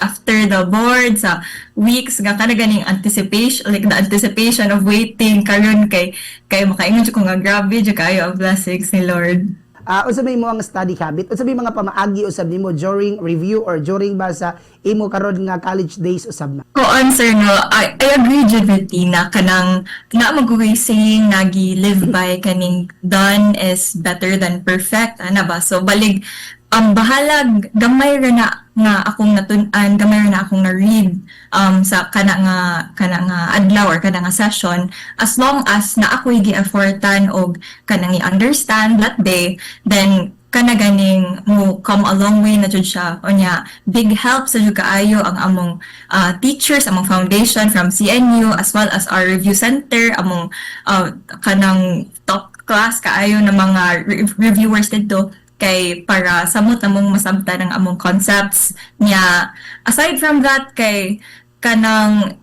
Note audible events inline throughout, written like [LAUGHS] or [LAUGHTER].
after the board sa weeks nga kana ganing anticipation like the anticipation of waiting karon kay kay makaingon jud ko nga grabe jud kayo ang blessings ni Lord. Ah, unsa may mo ang study habit? Unsa may mga pamaagi usab nimo during review or during ba sa imo karon nga college days usab na? Ko answer no, I, I agree jud with Tina kanang na magugay saying nagi live by kaning done is better than perfect ana ba so balig ang bahalag gamay ra na nga akong natun-an gamay ra na akong na-read um sa kana nga kana nga adlaw or kana nga session. As long as na ako'y gi-effortan og kanang i-understand that day then kana ganing mo come a long way na jud siya. Unya big help sa jud kaayo ang among uh, teachers among foundation from CNU as well as our review center among uh, kanang top class kaayo na mga re- reviewers dito kay para samot among masabtan ang among concepts niya aside from that kay kanang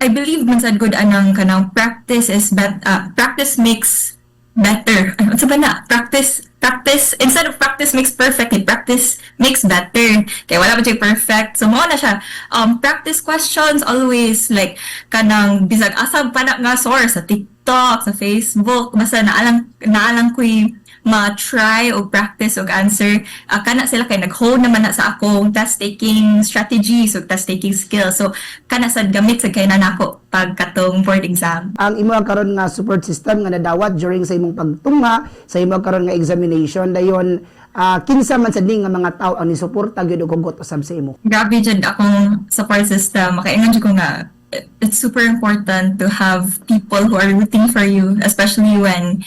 I believe man sad good anang kanang practice is bet uh, practice makes better. Ano sa na? Practice, practice, instead of practice makes perfect, eh, practice makes better. Kaya wala pa perfect. So, mo na siya. Um, practice questions always, like, kanang bisag asab pa na nga source sa TikTok, sa Facebook, basta naalang, naalang ko'y ma-try o practice o answer. Uh, kana sila kay nag-hone naman na sa akong test-taking strategies o test-taking skills. So, kana sad gamit sa kay na nako pag katong board exam. Ang imo karon nga support system nga nadawat during sa imong pagtungha sa imo karon nga examination dayon ah, kinsa man sa nga mga tao ang nisuporta gyud og hugot usab sa imo. grabe jud akong support system. Makaingon jud ko nga it- it's super important to have people who are rooting for you, especially when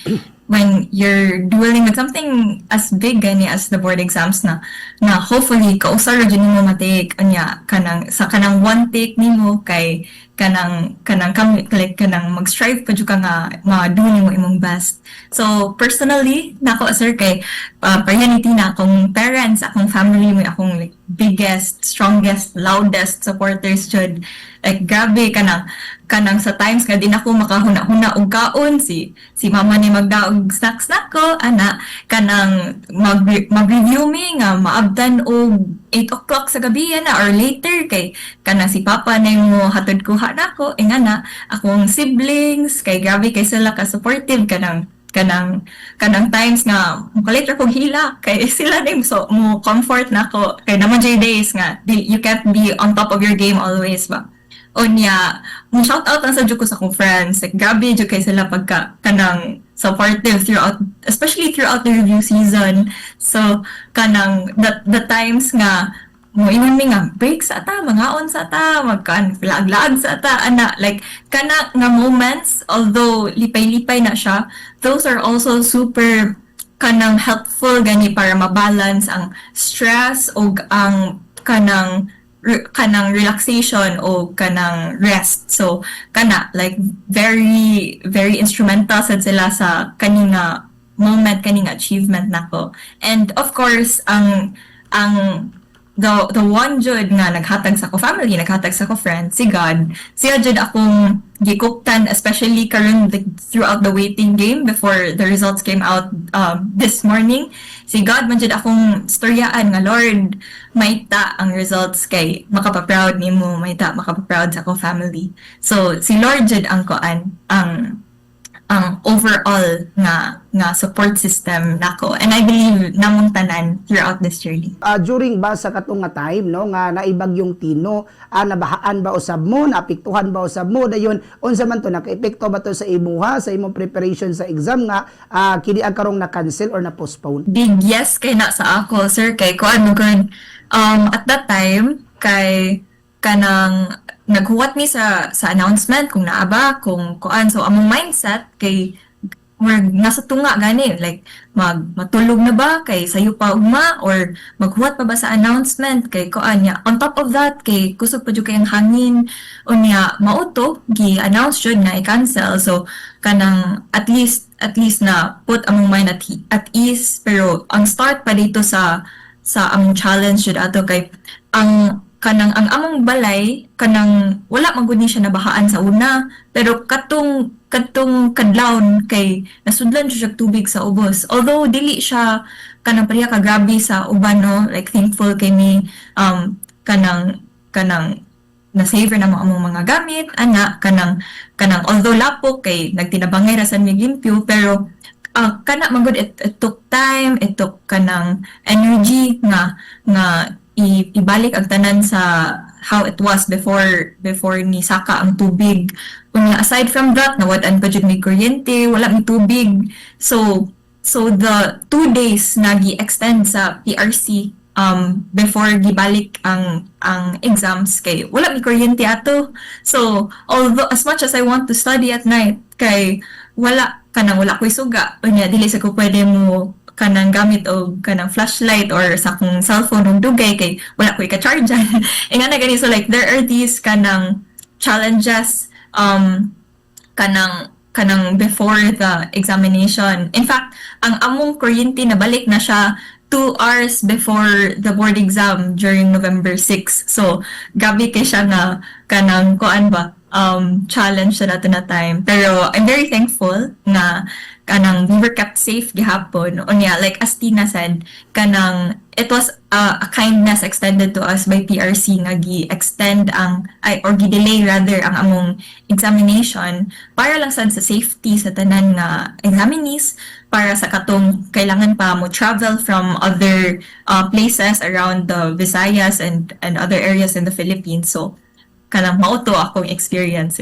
when you're dealing with something as big gani as the board exams na na hopefully kausar ra jud nimo matake anya kanang sa kanang one take nimo kay kanang kanang kam like kanang mag-strive pa jud ka nga ma-do nimo imong best. So personally nako sir kay uh, pareha ni Tina akong parents akong family mo akong like biggest strongest loudest supporters jud like grabe kanang kanang sa times nga di na ako makahuna-huna og kaon si si mama ni magdaog snacks nako ana kanang mag mag-review mi nga maabdan og 8 o'clock sa gabi na or later kay kanang si papa na mo hatod kuha nako e nga na akong siblings kay grabe kay sila ka supportive kanang kanang kanang times nga mukalit ra kog hila kay [LAUGHS] sila na yung so mo comfort nako kay naman jay days nga you can't be on top of your game always ba Unya, mo shout out ang sa ko sa akong friends. Like, grabe jud kay sila pagka kanang supportive throughout, especially throughout the review season. So, kanang the, the times nga mo ingon nga break sa ata mangaon sa ata magkan lag-lag sa ata ana like kana nga moments although lipay-lipay na siya those are also super kanang helpful gani para mabalance ang stress o ang kanang kanang relaxation o kanang rest. So, kana, like, very, very instrumental sad sila sa kaninga moment, kaninga achievement nako. And of course, ang, ang, the, the one jud nga naghatag sa ko family, naghatag sa ko friends, si God, siya jud akong gikuptan, especially karon throughout the waiting game before the results came out um, this morning. Si God man jud akong storyaan nga Lord, maita ang results kay makapaproud nimo, maita makapaproud sa akong family. So si Lord jud ang koan ang ang overall nga nga support system nako. And I believe namong tanan throughout this journey. Ah, during ba sa katong nga time no nga naibagyong tino ah, nabahaan ba usab mo naapektuhan ba usab mo dayon unsa man to nakaepekto ba to sa imuha sa imong preparation sa exam nga ah, kini ang karong na cancel or na postpone big yes kay na sa ako sir kay kuan mo kun um at that time kay kanang naghuwat mi sa sa announcement kung naa ba kung kuan. So among mindset kay we're nasa tunga gani like mag matulog na ba? Kay sayo pa ugma? Or maghuwat pa ba sa announcement? Kay kuan niya. On top of that kay kusog pa jud kay ang hangin. Unya mauto gi-announce jud na i-cancel. So kanang at least at least na put among mind at, at ease. Pero ang start pa dito sa sa among challenge jud ato kay ang kanang ang among balay kanang wala man gud ni siya nabahaan sa una pero katong katong kadlawon kay nasudlan siya tubig sa ubos. Although dili siya kanang pareha ka grabe sa uban no? Like thankful kay mi um kanang kanang na-save na mo among mga gamit ana kanang kanang although lapo kay nagtinabangay ra sa mig limpyo pero ah, kana magud it, it took time it took kanang energy nga nga i- ibalik ang tanan sa how it was before before ni saka ang tubig. Unya aside from that nawad-an pa jud may kuryente wala may tubig. So so the two days nagi extend sa PRC um before gibalik ang ang exams kay wala mi kuryente ato. So although as much as I want to study at night kay wala kanang wala ko'y suga. Unya dili sa ko pwede mo kanang gamit og kanang flashlight or sa akong cellphone og dugay kay wala ko'y ka-charge e [LAUGHS] nga na gani so like there are these kanang challenges um kanang kanang before the examination. In fact, ang among kuryente nabalik na siya two hours before the board exam during November 6. So, gabi kay siya nga kanang kuan ba um challenge sa nato na time. Pero I'm very thankful na kanang we were kept safe gihapon. Unya, like as Tina said, kanang it was uh, a kindness extended to us by PRC nga gi-extend ang ay or gi-delay rather ang among examination para lang sa safety sa tanan nga examinees para sa katong kailangan pa mo travel from other uh, places around the Visayas and and other areas in the Philippines. So kanang mauto akong experience sir.